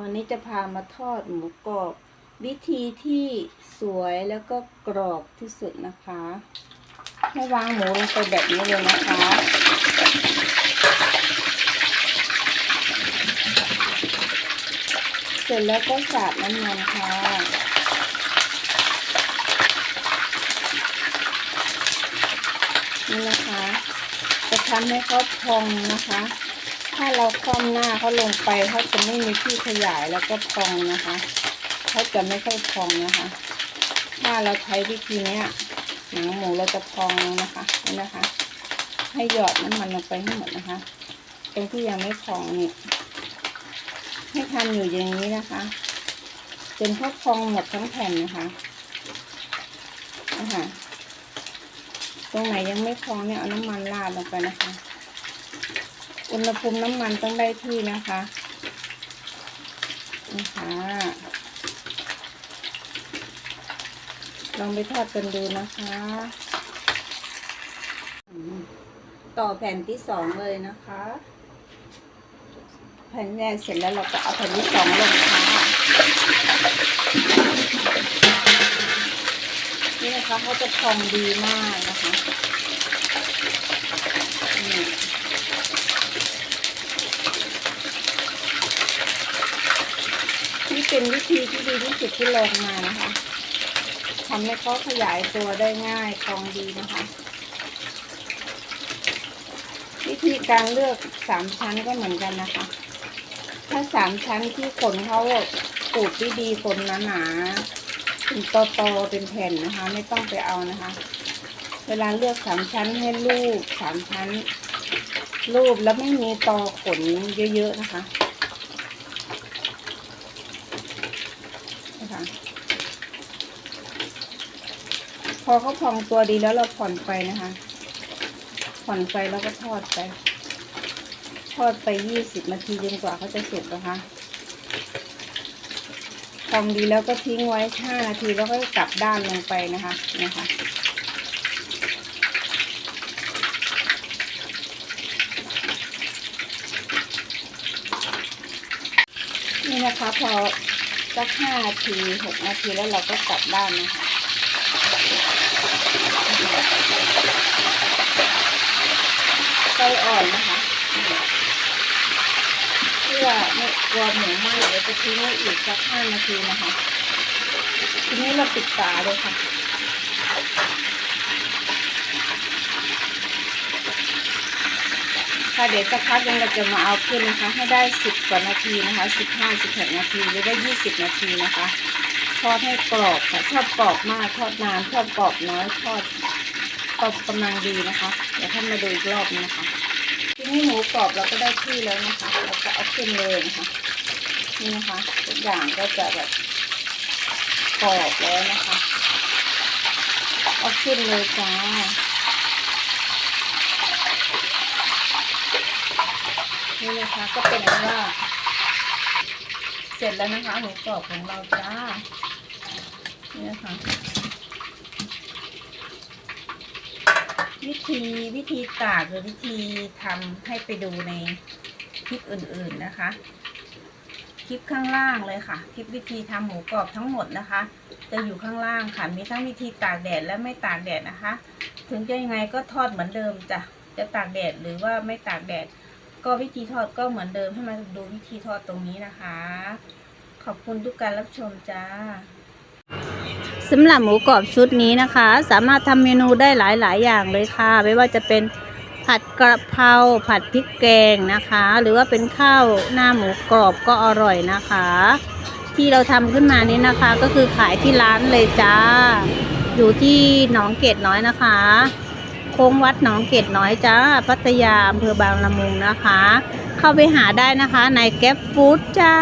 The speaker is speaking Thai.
วันนี้จะพามาทอดหมูกรอบ วิธีที่สวยแล้วก็กรอบที่สุดนะคะให้วางหมูลงไปแบบนี้เลยนะคะ เสร็จแล้วก็สาดน้ำมันค่ะนี่นะคะ จะทำให้เขาพองนะคะ ถ้าเราคว่ำหน้าเขาลงไปเขาจะไม่มีที่ขยายแล้วก็พองนะคะเขาจะไม่ค่อยพองนะคะ ถ้าเราใช้วิธีเนี้ยหนังหมูเราจะพองนะคะนี่นะคะ ให้หยอดน้ำมันลงไปให้หมดนะคะ ตรงที่ยังไม่พองนี่ให้ทำอยู่อย่างนี้นะคะจนเขาพองหมดทั้งแผ่นนะคะนะคะตรงไหนยังไม่พองเนี่ยเอาน้ำมันราดลงไปนะคะ อุณหภูมิน้ำมันต้องได้ที่นะคะนะคะลองไปทอดกันดูนะคะ ต่อแผ่นที่สองเลยนะคะ แผ่นแรกเสร็จแล้วเราก็เอาแผ่นที่สองลงค่ะนี่นะคะเขาจะพองดีมากนะคะนี่ นี่ เป็นวิธีที่ดีที่สุดที่ลองมานะคะทำให้เขาขยายตัวได้ง่ายคลองดีนะคะ วิธีการเลือกสามชั้นก็เหมือนกันนะคะ ถ้าสามชั้นที่ขนเขาปลูกที่ดีขนหนาๆเป็นโตๆเป็นแผ่นนะคะ ไม่ต้องไปเอานะคะ เวลาเลือกสามชั้นให้ลูกสามชั้น รูปแล้วไม่มีตอขนเยอะๆนะคะพ อเขาพองตัวดีแล้วเราผ่อนไฟนะคะ ผ่อนไฟแล้วก็ทอดไป ทอดไปยี่สิบนาทีจนกว่าเขาจะสุกนะคะพองดีแล้วก็ทิ้งไว้ห้านาทีแล้วก็กลับด้านลงไปนะคะนะคะนี่นะคะพอสักห้านาทีหกนาทีแล้วเราก็กลับด้านนะคะ ไฟอ่อนนะคะ เพื่อไม่กลัวหมูไหม้เดี๋ยวจะทิ้งไว้อีกสักห้านาทีนะคะ ทีนี้เราปิดฝาเลยค่ะค่ะเดี๋ยวสักพักยังเราจะมาเอาขึ้นนะคะ ให้ได้สิบกว่านาทีนะคะสิบห้าสิบหกนาทีหรือว่ายี่สิบนาทีนะคะ ทอดให้กรอบค่ะชอบกรอบมากทอดนานชอบกรอบน้อยทอดกรอบกำลังดีนะคะ เดี๋ยวท่านมาดูอีกรอบนะคะทีนี้หมูกรอบเราก็ได้ที่แล้วนะคะเราก็เอาขึ้นเลยนะคะนี่นะคะทุกอย่างก็จะแบบกรอบแล้วนะคะเอาขึ้นเลยจ้านี่นะคะก็เป็นว่า สร็จแล้วนะคะหมูกรอบของเราจ้านี่นะคะวิธีวิธีตากหรือวิธีทำให้ไปดูในคลิปอื่นๆนะคะ คลิปข้างล่างเลยค่ะ คลิปวิธีทำหมูกรอบทั้งหมดนะคะ จะอยู่ข้างล่างค่ะ มีทั้งวิธีตากแดดและไม่ตากแดดนะคะ ถึงจะยังไงก็ทอดเหมือนเดิมจ้ะจะตากแดดหรือว่าไม่ตากแดด ก็วิธีทอดก็เหมือนเดิมให้มาดูวิธีทอดตรงนี้นะคะ ขอบคุณทุกการรับชมจ้าสำหรับหมูกรอบชุดนี้นะคะ สามารถทำเมนูได้หลาย ๆ อย่างเลยค่ะ ไม่ว่าจะเป็นผัดกระเพราผัดพริกแกงนะคะ หรือว่าเป็นข้าวหน้าหมูกรอบก็อร่อยนะคะ ที่เราทำขึ้นมานี้นะคะ ก็คือขายที่ร้านเลยจ้า อยู่ที่หนองเกดน้อยนะคะ ค้งวัดหนองเกดน้อยจ้าพัทยาอำเภอบางละมุงนะคะ เข้าไปหาได้นะคะในแก๊ปฟู้ดจ้า